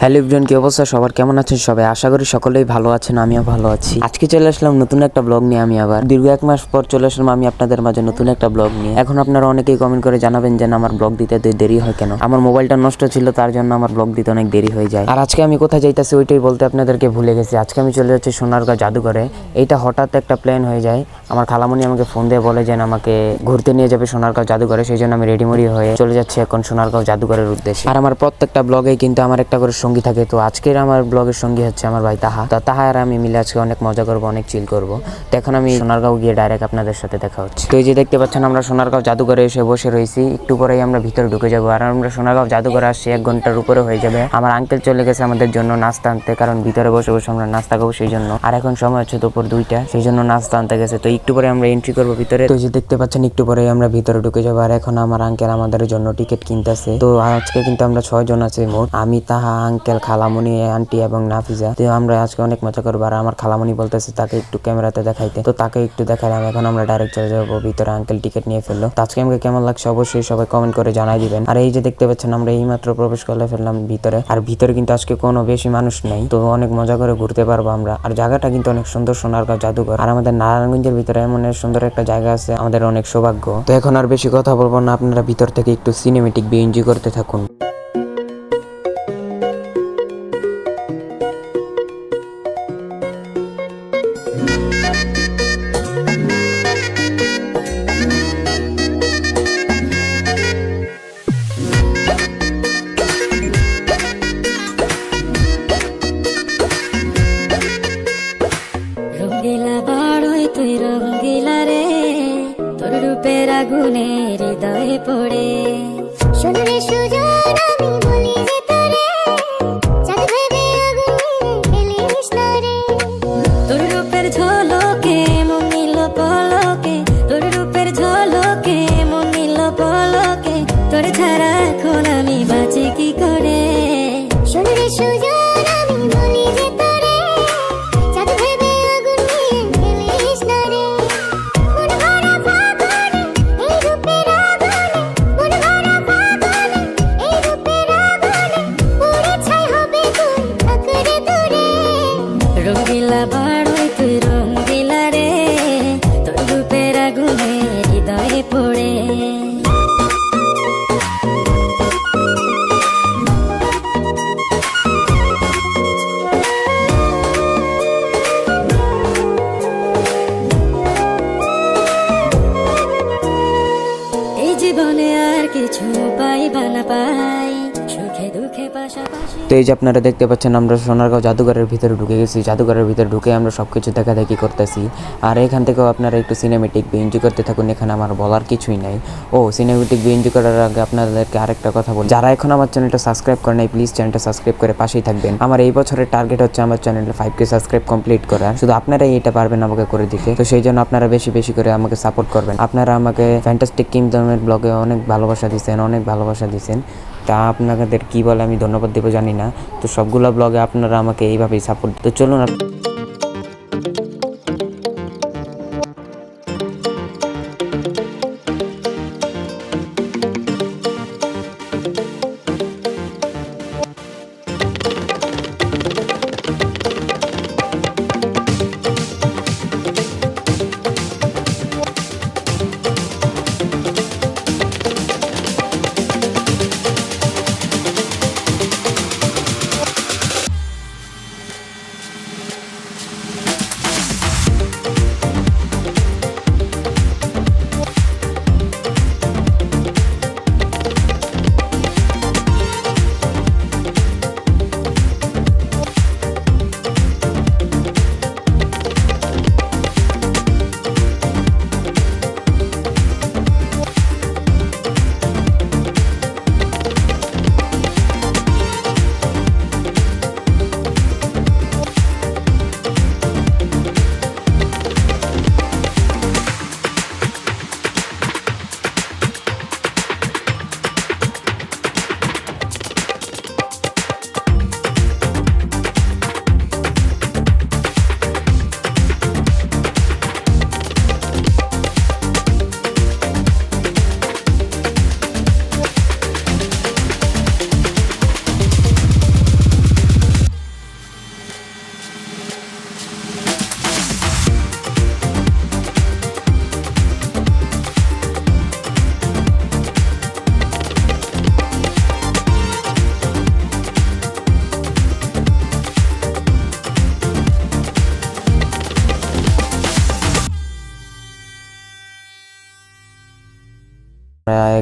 Hello everyone কি অবস্থা? সবার কেমন আছেন সবাই? আশা করি সকলেই ভালো আছেন আমিও ভালো আছি। আজকে চলে আসলাম নতুন একটা ব্লগ নিয়ে আমি আবার। দীর্ঘ এক মাস পর চলে আসলাম আমি আপনাদের মাঝে নতুন একটা ব্লগ নিয়ে। এখন আপনারা অনেকেই কমেন্ট করে জানাবেন যে আমার ব্লগ দিতে দেরি হয় কেন। আমার মোবাইলটা নষ্ট ছিল তার জন্য আমার ব্লগ দিতে অনেক দেরি হয়ে যায়। আর আজকে আমি কোথায় যাইতাছি ওইটাই বলতে আপনাদেরকে ভুলে গেছি। আজকে আমি চলে যাচ্ছি সোনারগাঁ জাদুঘরে। এইটা হঠাৎ একটা প্ল্যান হয়ে যায়। আমার খালামণি আমাকে ফোন দিয়ে বলে যে না, আমাকে ঘুরতে নিয়ে যাবে সোনারগাঁও জাদুঘরে। সেই জন্য আমি রেডিমরি হয়ে চলে যাচ্ছি এখন সোনারগাঁও জাদুঘরের উদ্দেশ্যে। আর আমার প্রত্যেকটা ব্লগে কিন্তু আমার একটা করে সঙ্গী থাকে, তো আজকের আমার ব্লগের সঙ্গী হচ্ছে আমার ভাই তাহা। তো তাহা আর আমি মিলে আজকে অনেক মজা করব, অনেক চিল করব। তো এখন আমি সোনারগাঁও গিয়ে ডাইরেক্ট আপনাদের সাথে দেখা হচ্ছে। তো এই যে দেখতে পাচ্ছেন, আমরা সোনারগাঁও জাদুঘরে এসে বসে রয়েছি। একটু পরেই আমরা ভিতরে ঢুকে যাব। আর আমরা সোনারগাঁও জাদুঘরে আসছি, এক ঘণ্টার উপরে হয়ে যাবে। আমার আঙ্কেল চলে গেছে আমাদের জন্য নাস্তা আনতে, কারণ ভিতরে বসে বসে আমরা নাস্তা খাব সেই জন্য আর এখন সময় হচ্ছে দুপুর দুইটা সেই জন্য নাস্তা আনতে গেছে। তো একটু পরে আমরা এন্ট্রি করব ভিতরে। তো যে দেখতে পাচ্ছেন, একটু পরে আমরা ভিতরে ঢুকে যাব। আর এখন আমার আঙ্কেল আমাদের জন্য টিকিট কিনতেছে। তো আজকে কিন্তু আমরা ছয় জন আছি মোট। আমি, তাহা আঙ্কেল খালামণি আন্টি এবং নাফিজা। তো আমরা আজকে অনেক মজা করব। আর আমার খালামণি বলতেছে তাকে একটু ক্যামেরাতে দেখাইতে। তো তাকে একটু দেখালাম এখন আমরা ডাইরেক্ট চলে যাব ভিতরে। আঙ্কেল টিকিট নিয়ে ফেলল। তো আজকে আমাকে কেমন লাগছে অবশ্যই সবাই কমেন্ট করে জানাই দিবেন। আর এই যে দেখতে পাচ্ছেন, আমরা এই মাত্র প্রবেশ করে ফেললাম ভিতরে। আর ভিতরে কিন্তু আজকে কোনো বেশি মানুষ নেই। তো অনেক মজা করে ঘুরতে পারব আমরা। আর জায়গাটা কিন্তু অনেক সুন্দর সোনারগাঁও জাদুঘর। আর আমাদের নারায়ণগঞ্জের ভিতরে এমন সুন্দর একটা জায়গা আছে। আমাদের অনেক সৌভাগ্য। তো এখন আর বেশি কথা বলব না। আপনারা ভিতর থেকে একটু সিনেমেটিক ভিউ এনজয় করতে থাকুন। রূপের আগুনে হৃদয়ে পড়ে। সোনারে সুজন আমি বলি যে তোরে চাঁদ ভেবে আগুন খেলিস না রে। তোর রূপের ঝলকে কিছু পাইবা না পাই তো এই যে আপনারা দেখতে পাচ্ছেন, আমরা সোনারগাঁও জাদুঘরের ভিতরে ঢুকে গেছি। জাদুঘরের ভিতরে ঢুকে আমরা সব কিছু দেখা দেখি করতেছি। আর এখান থেকেও আপনারা একটু সিনেমেটিক এনজয় করতে থাকুন, এখানে আমার বলার কিছুই নাই। ও সিনেমেটিক এনজয় করার আগে আপনাদেরকে আরেকটা কথা বলি। যারা এখন আমার চ্যানেলটা সাবস্ক্রাইব করে নাই প্লিজ চ্যানেলটা সাবস্ক্রাইব করে পাশেই থাকবেন। আমার এই বছরের টার্গেট হচ্ছে আমার চ্যানেলে ফাইভ কে সাবস্ক্রাইব কমপ্লিট করা শুধু আপনারাই এটা পারবেন আমাকে করে দিতে। তো সেই জন্য আপনারা বেশি বেশি করে আমাকে সাপোর্ট করবেন। আপনারা আমাকে ফ্যান্টাস্টিক কিংডমের ব্লগে অনেক ভালোবাসা দিয়েছেন অনেক ভালোবাসা দিয়েছেন তা আপনাদের কি বলে আমি ধন্যবাদ দেবো জানি না। তো সবগুলো ব্লগে আপনারা আমাকে এইভাবেই সাপোর্ট তো চলুন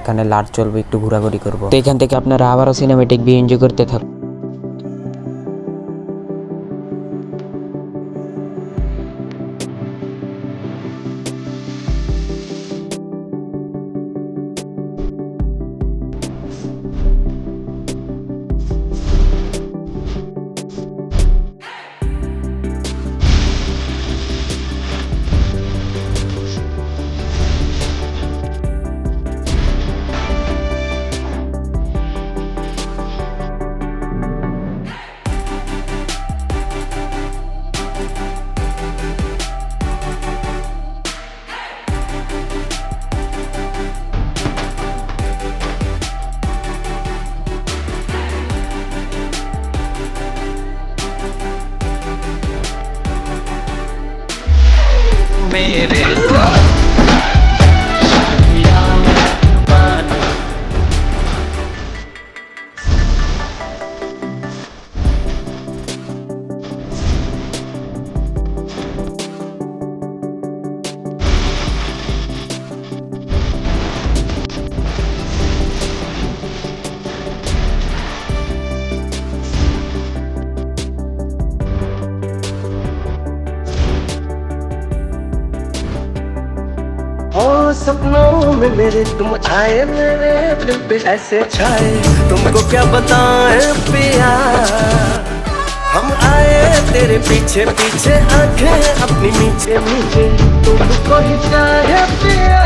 এখানে লাট চলবে, একটু ঘোরাঘুরি করব। তো এখান থেকে আপনারা আবারও সিনেমেটিক ভিউ এনজয় করতে থাকুন। made it. सपनों में मेरे, तुम आए मेरे दिल पे ऐसे छाए। तुमको क्या बताए पिया? हम आए तेरे पीछे पीछे, आँखें अपनी नीचे नीचे। तुमको ही चाहे पिया।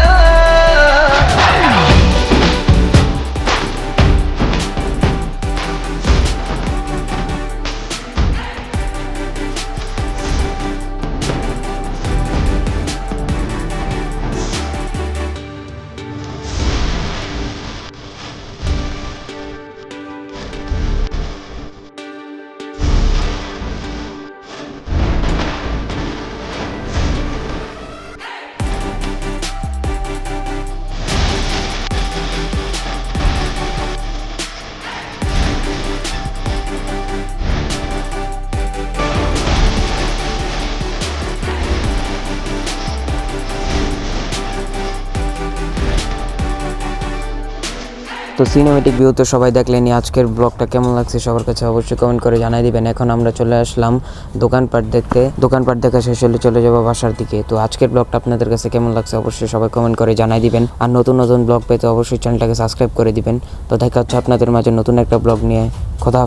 তো সিনেমেটিক ভিউ তো সবাই দেখলেনি আজকের ব্লগটা কেমন লাগছে সবার কাছে অবশ্যই কমেন্ট করে জানাই দিবেন। এখন আমরা চলে আসলাম দোকানপাট দেখতে। দোকানপাট দেখা শেষ হলে চলে যাব বাসার দিকে। তো আজকের ব্লগটা আপনাদের কাছে কেমন লাগছে অবশ্যই সবাই কমেন্ট করে জানাই দিবেন। আর নতুন নতুন ব্লগ পেতে অবশ্যই চ্যানেলটাকে সাবস্ক্রাইব করে দিবেন। তো দেখা হচ্ছে আপনাদের মাঝে নতুন একটা ব্লগ নিয়ে। খোদা